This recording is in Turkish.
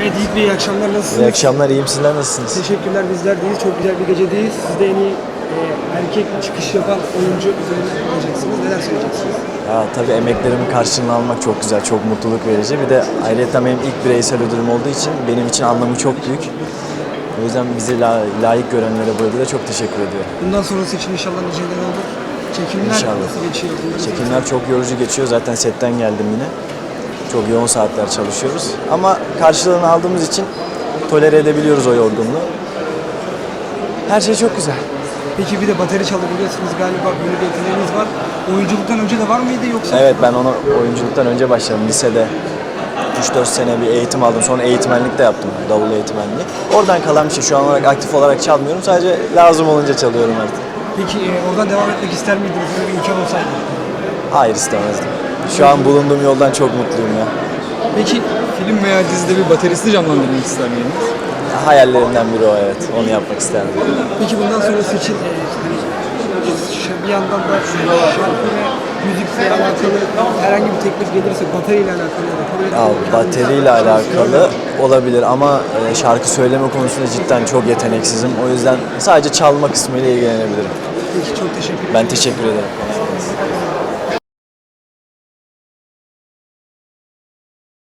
Evet Yiğit Bey iyi akşamlar İyi nasılsınız? akşamlar, iyiyim. Sizler nasılsınız? Teşekkürler bizler deyiz. Çok güzel bir gecedeyiz. Siz de en iyi e, erkek çıkış yapan oyuncu üzerine olacaksınız. Neler söyleyeceksiniz? Ya, tabii emeklerimin karşılığını almak çok güzel, çok mutluluk verici. Bir de ayrıca benim ilk bireysel ödülüm olduğu için benim için anlamı çok büyük. O yüzden bizi la- layık görenlere bu ödüle çok teşekkür ediyorum. Bundan sonrası için inşallah niceler olur. Çekimler İnşallah. nasıl geçiyor? Çekimler çok yorucu geçiyor. Zaten setten geldim yine. Çok yoğun saatler çalışıyoruz. Ama karşılığını aldığımız için tolere edebiliyoruz o yorgunluğu. Her şey çok güzel. Peki bir de bateri çalabiliyorsunuz galiba. Böyle bir yeteneğiniz var. Oyunculuktan önce de var mıydı yoksa? Evet ben onu oyunculuktan önce başladım. Lisede 3-4 sene bir eğitim aldım. Sonra eğitmenlik de yaptım. Davul eğitmenliği. Oradan kalan bir şey. Şu an olarak aktif olarak çalmıyorum. Sadece lazım olunca çalıyorum artık. Peki e, oradan devam etmek ister miydiniz? Böyle bir imkan olsaydı. Hayır istemezdim. Şu an bulunduğum yoldan çok mutluyum ya. Peki Film veya dizide bir bateristi canlandırmak ister miydiniz? Hayallerimden biri o evet. Onu yapmak isterdim. Peki bundan sonrası için e, bir yandan da şarkı ve müzikle alakalı herhangi bir teklif gelirse bateriyle alakalı ya da kabul Ya, etmek bateriyle alakalı olabilir ama e, şarkı söyleme konusunda cidden çok yeteneksizim. O yüzden sadece çalma kısmıyla ilgilenebilirim. Peki çok teşekkür ederim. Ben teşekkür ederim.